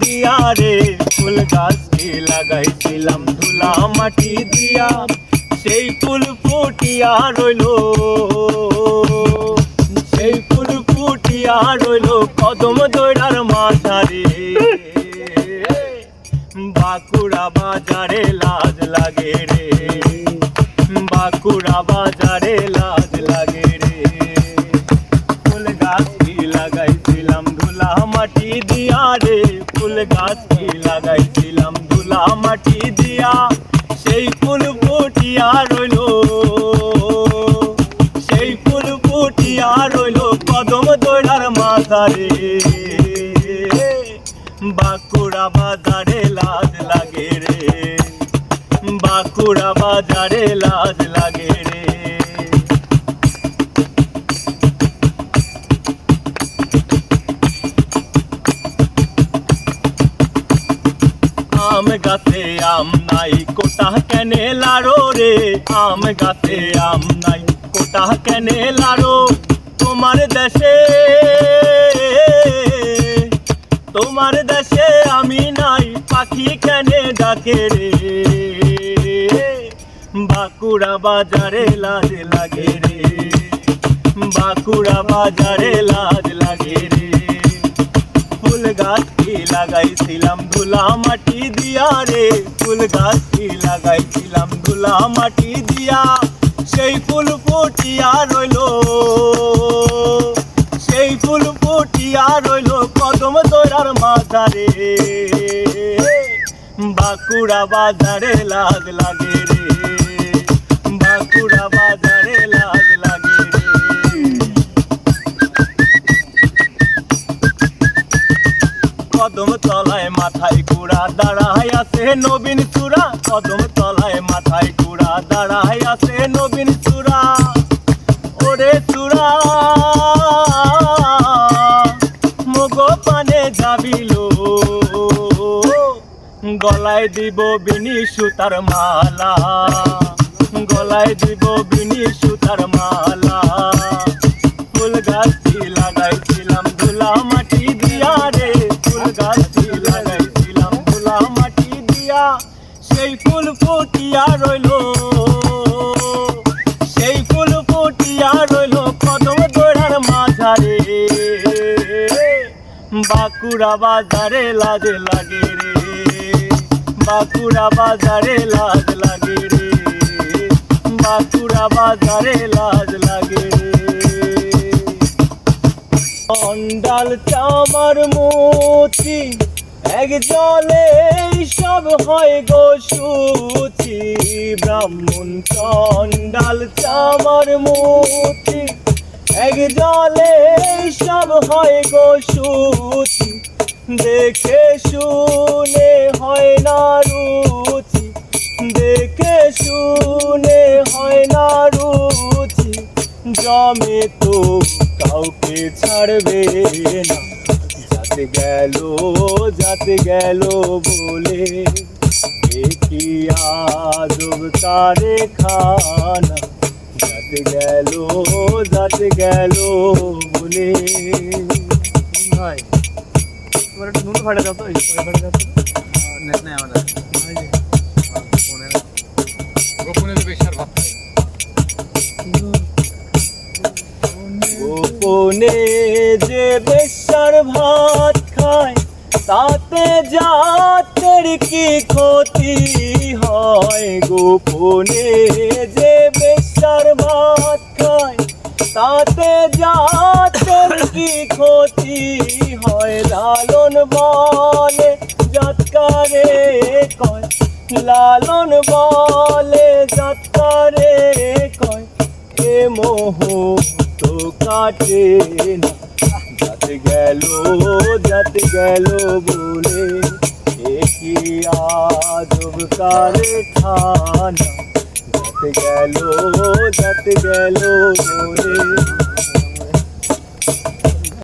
দিয়া রে ফুল গাছটি লাগাইছিলাম ধুলা মাটি দিয়া। সেই ফুল ফুটিয়া রইল, সেই ফুল ফুটিয়া রইল কদম দৈরার মাঝারে। বাঁকুড়া বাজারে লাজ লাগে রে, বাঁকুড়া বাজারে লাজ লাগে রে। ফুল গাছটি লাগাইছিলাম ধুলা মাটি দিয়া রে। গাছটি লাগাইছিলাম? ধুলা মাটি দিয়া সেই ফুল ফুটিয়া রইল। সেই ফুল ফুটিয়া রইল কদম দৈরার মাথারে বাঁকুড়া বাজারে লাজ লাগে রে। বাঁকুড়া বাজারে লাজ লাগে আম গাছে আম নাই, কোটা কেনে লাড়ো রে? আম গাছে আম নাই, কোটা কেনে লাড়ো? তোমার দেশে তোমার দেশে আমি নাই, পাখি কেনে ডাকে রে? বাঁকুড়া বাজারে লাজ লাগে রে। বাঁকুড়া বাজারে লাজ লাগে রে। ফুল গাছটি লাগাইছিলাম ধুলা মাটি দিয়া রে। ফুল গাছটি লাগাইছিলাম ধুলা মাটি দিয়া। সেই ফুল ফুটিয়া রইল। সেই ফুল ফুটিয়া রইল কদম দৈরার মাথারে বাঁকুড়া বাজারে লাগ লাগে রে। কদম তলায় মাথায় কুড়া দাঁড়ায় আছে নবীন চূড়া। কদম তলায় মাথায় কুড়া দাঁড়ায় আছে নবীন চূড়া। ওরে চূড়া, মগো পানে যাবিল গলায় দিব বিনি সুতার মালা। গলায় দিব বিনি সুতার ফুটিয়া রইল। সেই ফুল ফুটিয়া রইল কদম দোড়ার মাঝারে। বাঁকুড়া বাজারে লাজ লাগে রে। বাঁকুড়া বাজারে লাজ লাগে রে। বাঁকুড়া বাজারে লাজ লাগে রে। অন্ডাল চামার মুচি এক জলে সব হয় গো সুচি, ব্রাহ্মণ চন্ডাল চামার মুচি এক জলে সব হয় গো সুচি, দেখে শুনে হয় না রুচি, দেখে শুনে হয় না রুচি, জমে তো কাউকে ছাড়বে না। যাতে গেল যাতে গেল বলে এ কি আজব তারে খানা? যাতে গেল যাতে গেল বলে। ভাই তোমার একটু নুন ফাটা যাও তো এই যাও নেট নাই আমাদের। গোপনে তো ভাত গোপনে যে বেশার ভাত তাতে জাতের কি ক্ষতি হয়? গোপনে যে বেশার ভাত খায়, তাতে জাতের কি ক্ষতি হয়? লালন বলে জাতকারে কয়, লালন বলে জাতকারে কয়, এ মোহ তো কাটে না। গেল যাতে গেল বলে এ কি আজব কারে খানা যাতে গেল যাতে গেল বলে